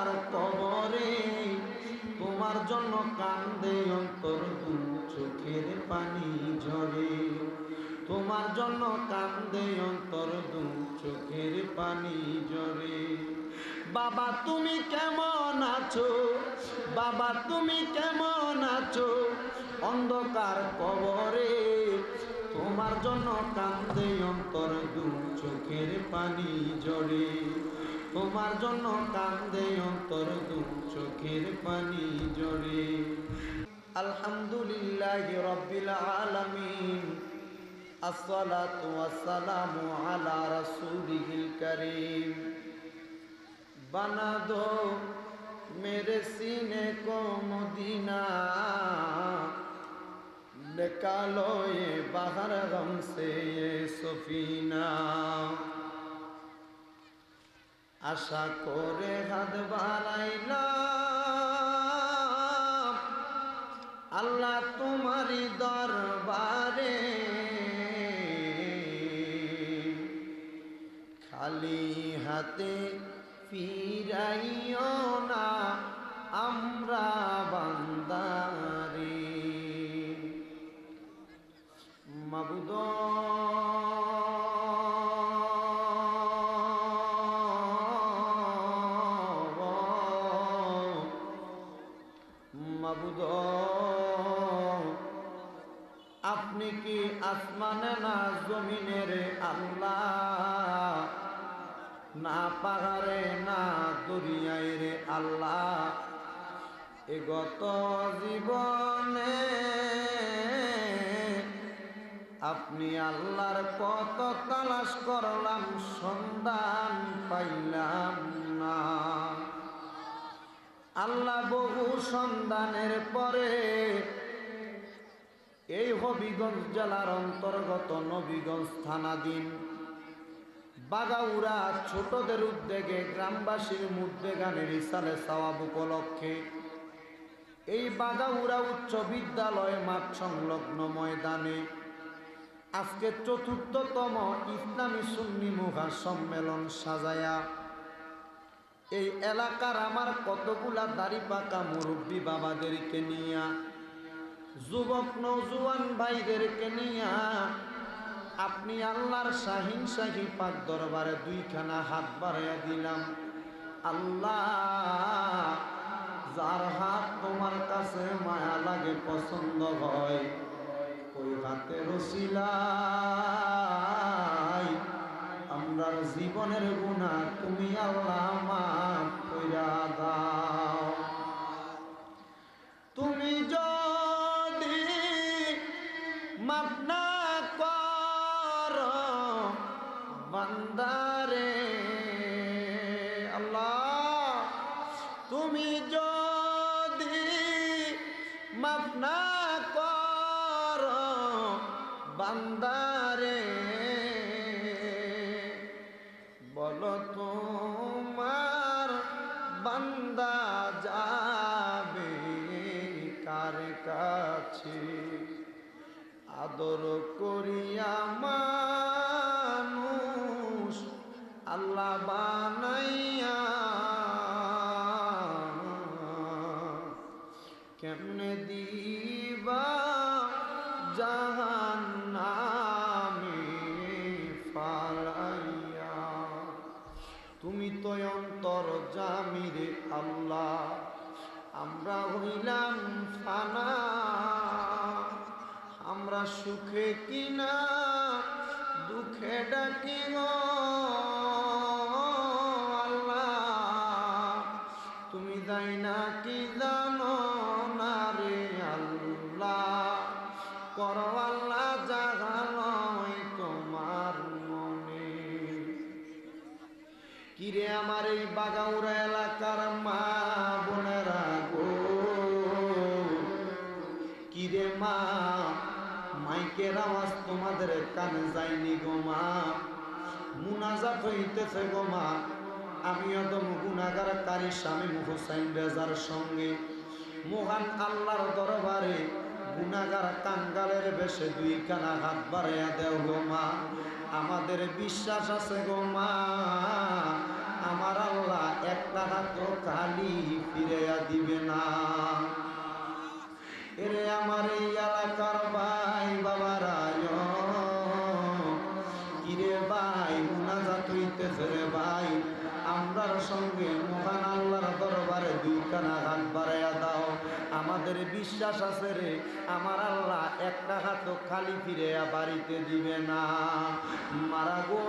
অন্ধকার কবরে, তোমার জন্য কান্দে অন্তর দু চোখের পানি ঝরে। তোমার জন্য কান্দে অন্তর দু চোখের পানি ঝরে। বাবা, তুমি কেমন আছো? বাবা, তুমি কেমন আছো? অন্ধকার কবরে, তোমার জন্য কান্দে অন্তর দু চোখের পানি ঝরে। তোমার জন্য কান্দে অন্তর দু চোখের পানি ঝরে আলহামদুলিল্লাহ রব্বিল আলামিন আসসালাতু ওয়াসসালামু আলা রাসূলিল কারীম बना दो मेरे सीने को मदीना निकालो ये बाहर गम से ये सफीना আশা করে হাত বাড়াইলাম। আল্লাহ তোমারই দরবারে খালি হাতে ফিরাইও না আমরা মাবুদ। আপনি কি আসমানে না জমিনের আল্লাহ? না পাহাড়ে, না দরিয়ায় রে আল্লাহ। এ গত জীবনে আপনি আল্লাহর কত তালাশ করলাম, সন্ধান পাইলাম সন্ধানের পরে এই হবিগঞ্জ জেলার অন্তর্গত নবীগঞ্জ থানাধীন বাগাউরা ছোটদের উদ্যোগে গ্রামবাসীর মধ্যে গানের ইসালে সওয়াব উপলক্ষে এই বাগাউরা উচ্চ বিদ্যালয় মাঠ সংলগ্ন ময়দানে আজকে চতুর্থতম ইসলামী সুন্নি মুখা সম্মেলন সাজায়া এই এলাকার আমার কতগুলা দাড়ি পাকা মুরব্বী বাবাদেরকে নিয়া, যুবক নৌজুয়ান ভাইদেরকে নিয়া, আপনি আল্লাহর শাহিন শাহী পাক দরবারে দুইখানা হাত বাড়াইয়া দিলাম। আল্লাহ, যার হাত তোমার কাছে মায়া লাগে, পছন্দ হয়, ওই হাতে রসিলাই আমরার জীবনের গুণা তুমি আল্লাহ মাফ কইরা দাও। কার কাছে আদর করিয়া মানুষ আল্লাহ বানাইয়া কেমনে দিবা জাহান নামে ফালাইয়া? তুমি তো অন্তর জামিরে আল্লাহ আমরা হইলাম ফানা। আমরা সুখে কিনা, দুঃখে ডাকি তুমি যাই না কি জানো না রে আল্লাহ? করো জাগানয় তোমার মনে। কিরে আমার এই বাগাউরা এলাকার মা মাইকের আওয়াজ তোমাদের কানে যায়নি গো মা। মুনাজাত হইতেছে গো মা। আমিও তো গুণাগার কারি স্বামী হুসাইন রেজার সঙ্গে। মহান আল্লাহর দরবারে গুণাগার কাঙ্গালের বেশে দুই কানা হাত বাড়াইয়া দেও গো মা। আমাদের বিশ্বাস আছে গো মা। আমার আল্লাহ একটা হাত খালি ফিরাইয়া দিবে না। এরে আমার এই এলাকার ভাই বাবারা কিরে ভাই, মুনাজাত হইতেছে রে ভাই। আমরার সঙ্গে মহান আল্লাহর দরবারে দুইখানা হাত বাড়াইয়া দাও। আমাদের বিশ্বাস আছে রে, আমার আল্লাহ একটা হাত খালি ফিরে বাড়িতে দিবে না। মারা গো,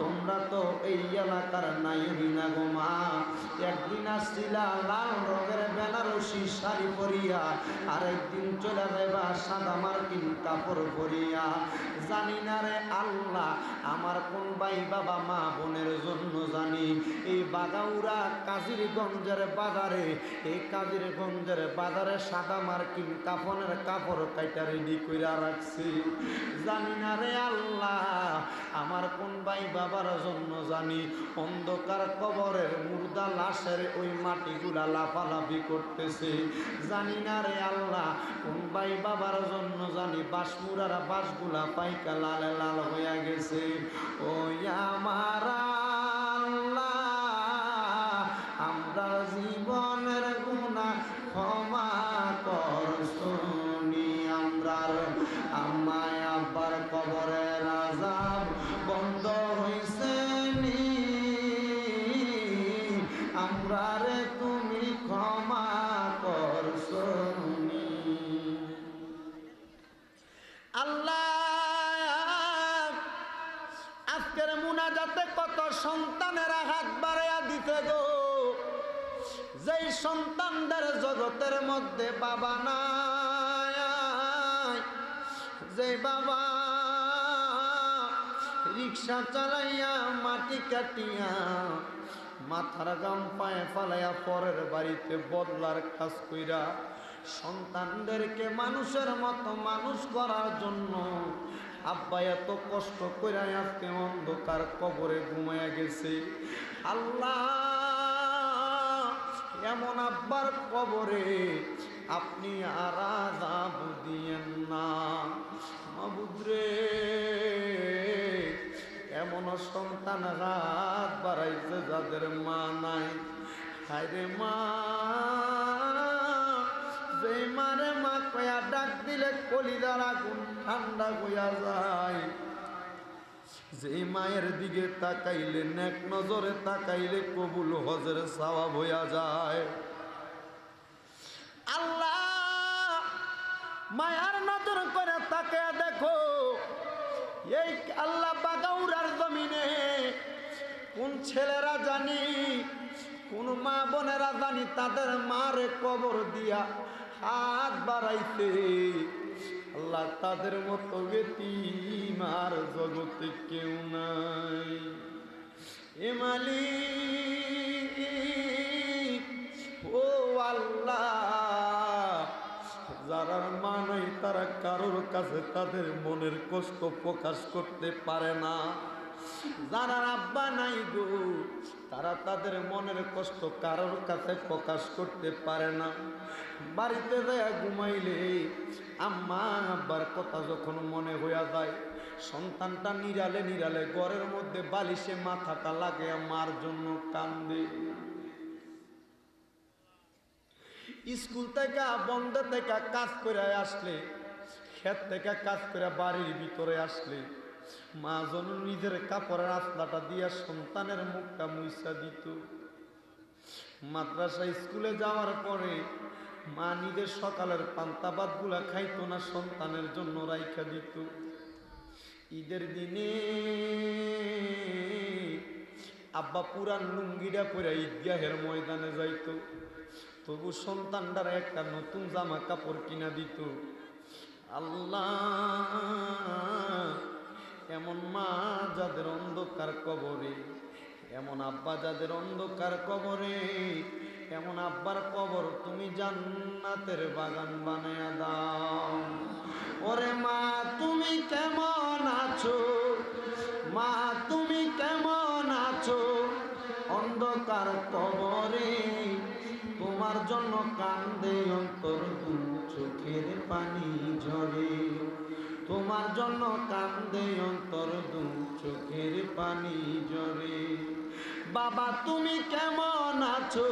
তোমরা তো এই এলাকার নাই না গো মা। একদিন আসছিলা লাল রঙের বেনারসি শাড়ি পরিয়া, আরেকদিন চলে যাইবা সাদা মার্কিন কাপড় পরিয়া। জানি না রে আল্লাহ, আমার কোন ভাই বাবা, মা বোনের জন্য জানি। এই বাগাউরা কাজিরগঞ্জের বাজারে, এই কাজিরগঞ্জের বাজারে সাদা মার্কিন কাফনের কাপড় কাইটা রেডি কইরা রাখছি। জানি না রে আল্লাহ, আমার কোন ভাই বাবার জন্য জানি। অন্ধকার কবরের মুর্দা লাশের ওই মাটিগুলা লাফালাফি করতেছে। জানি না রে আল্লাহ, কোন ভাই বাবার জন্য জানি বাসমুরার বাসগুলা পাইকা লালে লাল হইয়া গেছে। ও আমার আল্লাহ, আমরা জীবনের গুণা ক্ষমা কর শুনি আমরার। আমায় আব্বার কবরের আজাব সন্তানেরা হাত বাড়াইয়া দিতে গো। যেই সন্তানদের জগতের মধ্যে বাবা নাই যে বাবা রিক্সা চালাইয়া মাটি কাটিয়া মাথার গাম পায়ে ফালাইয়া পরের বাড়িতে বদলার কাজ কইরা সন্তানদেরকে মানুষের মতো মানুষ করার জন্য আব্বা এত কষ্ট করে আজকে অন্ধকার কবরে ঘুমাইয়া গেছে। আল্লাহ, এমন আব্বার কবরে আপনি আর আজাব দিয়েন না। মাবুদ্রে এমন সন্তান হাত বাড়াইছে যাদের মা নাই। হায়রে মা। কলিদার আগুন ঠান্ডা হইয়া যায়। যে মায়ের দিকে তাকাইলে, নেক নজরে তাকাইলে কবুল হজের সওয়াব হইয়া যায়। আল্লাহ, মায়ার নজর করে তাকে দেখো, এই আল্লাহ বাগাউরার জমিনে কোন ছেলেরা জানি, কোন মা বোনেরা জানি, তাদের মারে কবর দিয়া হাত বাড়াইতে আল্লাহ তাদের মতো মার জগতে কেউ নাই। এমালি ও আল্লাহ, যারা মানাই তারা কারোর কাছে তাদের মনের কষ্ট প্রকাশ করতে পারে না। যারা আব্বা নাই গো। তারা তাদের মনের কষ্ট কারোর কাছে প্রকাশ করতে পারে না। বাড়িতে যায় ঘুমাইলে আম্মা আব্বার কথা যখন মনে হইয়া যায়, সন্তানটা নিরালে নিরালে ঘরের মধ্যে বালিশে মাথাটা লাগে মার জন্য কান্দে। স্কুল থেকে, বন্ধ থেকে কাজ করে আসলে, ক্ষেত থেকে কাজ করে বাড়ির ভিতরে আসলে। মা জন নিজের কাপড়ের আসলাটা দিয়া সন্তানের মুখটা মুইসা দিত। মাদ্রাসা স্কুলে যাওয়ার পরে মা নিজের সকালের পান্তাবাদগুলা খাইতো না, সন্তানের জন্য রাইখা দিত। ঈদের দিনে আব্বা পুরান লুঙ্গিটা পরে ঈদগাহের ময়দানে যাইত। তবু সন্তানটার একটা নতুন জামা কাপড় কিনা দিত। আল্লাহ এমন মা যাদের অন্ধকার কবরে, এমন আব্বা যাদের অন্ধকার কবরে, এমন আব্বার কবর তুমি জান্নাতের বাগান বানায়া দাও। ওরে মা, তুমি কেমন আছো? মা, তুমি কেমন আছো? অন্ধকার কবরে, তোমার জন্য কান্দে অন্তর দু চোখের পানি ঝরে। তোমার জন্য কান্দে অন্তর দু চোখের পানি জরে। বাবা, তুমি কেমন আছো?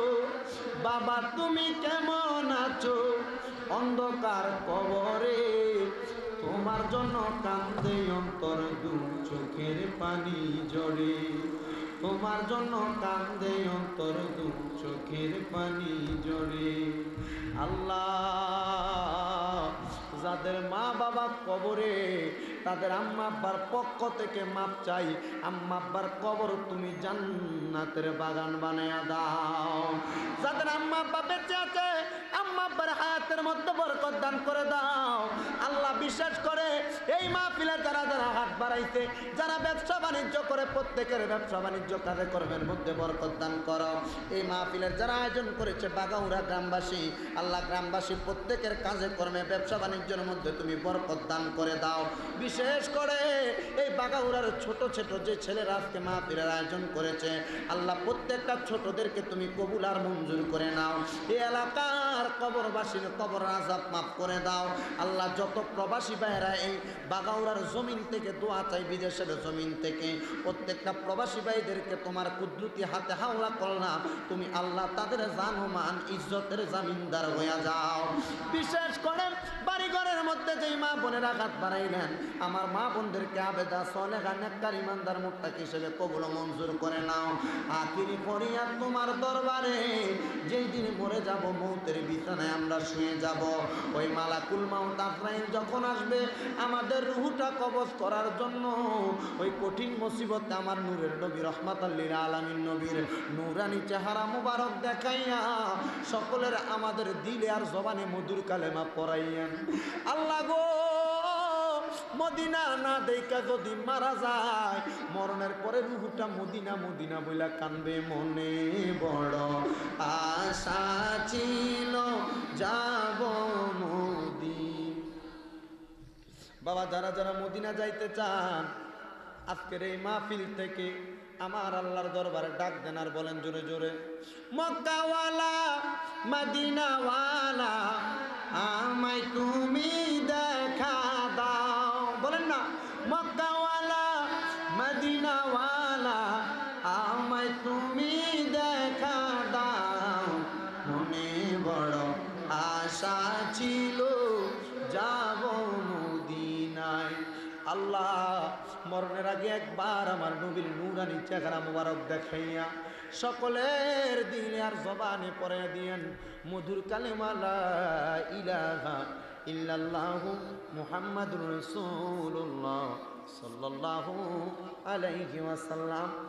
বাবা, তুমি কেমন আছো? অন্ধকার কবরে তোমার জন্য কান্দে অন্তর দু চোখের পানি জরে। তোমার জন্য কান্দে অন্তর দু চোখের পানি জড়ে আল্লাহ যাদের মা বাবা কবরে, তাদের আম্মা আব্বার পক্ষ থেকে মাপ চাই। আম্মা আব্বার কবর তুমি জান্নাতের বাগান বানায়া দাও। যাদের আম্মা আব্বা বেঁচে আছে আম্মা আব্বার হায়াতের মধ্যে বরকত দান করে দাও। আল্লাহ বিশ্বাস করে, এই মাহফিলে যারা যারা হাত বাড়াইছে, যারা ব্যবসা বাণিজ্য করে, প্রত্যেকের ব্যবসা বাণিজ্য কাজে কর্মের মধ্যে বরকত দান করো। এই মাহফিলের যারা আয়োজন করেছে, বাগাউড়া গ্রামবাসী, আল্লাহ গ্রামবাসী, প্রত্যেকের কাজে কর্মে ব্যবসা বাণিজ্যের মধ্যে তুমি বরকত দান করে দাও। বিশেষ করে এই বাগাউড়ার ছোট ছোট যে ছেলেরা আজকে মাহফিলের আয়োজন করেছে, আল্লাহ প্রত্যেকটা ছোটদেরকে তুমি কবুল আর মঞ্জুর করে নাও। এই এলাকার কবরবাসীর কবর আজাব মাফ করে দাও। আল্লাহ যত প্রবাসী ভাইয়েরা এই বাগাউড়ার জমিন থেকে দোয়া চাই, বিদেশের জমিন থেকে। প্রত্যেকটা প্রবাসী ভাইদেরকে তোমার কুদরতি হাতে হাওলা করলাম। তুমি আল্লাহ তাদের জানমান ইজ্জতের জামিনদার হয়ে যাও। বিশেষ করে বাড়িঘরের মধ্যে যেই মা বোনের আঘাত বাড়াইলেন আমার মা বোনদেরকে আবেদা, সলেহা, নেককার, ইমানদার মুক্তাক হিসেবে কবুল মঞ্জুর করে নাও। আখিরি ফরিয়াদ তোমার দরবারে, যেই দিন মরে যাব, মৌতের বিছানায় আমরা শুয়ে যাব। ওই মালাকুল মাউত আফরাইন যখন আসবে, আমাদের রুহুটা কবজ করার জন্য, ওই কঠিন মুসিবতে আমার নূরের নবী রহমাত আল্লীর আলামিন নবীর নূরানি চেহারা মুবারক দেখাইয়া, সকলের আমাদের দিলে আর জবানে মধুর কালেমা পড়াইয়েন। আল্লাহ গো, মদিনা না দেখা যদি মারা যায়, মরণের পরে রুহুটা মদিনা মদিনা বইলা কানবে মনে বড় আশা ছিল, যাব মদিন। বাবা, যারা যারা মদিনা যাইতে চান, আজকের এই মাহফিল থেকে আমার আল্লাহর দরবারে ডাক দেন আর বলেন জোরে জোরে, মক্কাওয়ালা, মদিনাওয়ালা আমায় তুমি দেখা দাও। বলেন না, মক্কাওয়ালা, মদিনাওয়ালা, আমায় তুমি দেখা দাও। মনে বড় আশা ছিল, যাব মদিনায়। আল্লাহ মরণের আগে একবার আমার নবীর নুরানি চেহারা মোবারক দেখাইয়া সকলের দিলে আর জবানে পরে দিয়েন, মধুর কালেমালা ইলাহা ইল্লাল্লাহু মুহাম্মাদুর রাসূলুল্লাহ সাল্লাল্লাহু আলাইহি ওয়াসাল্লাম।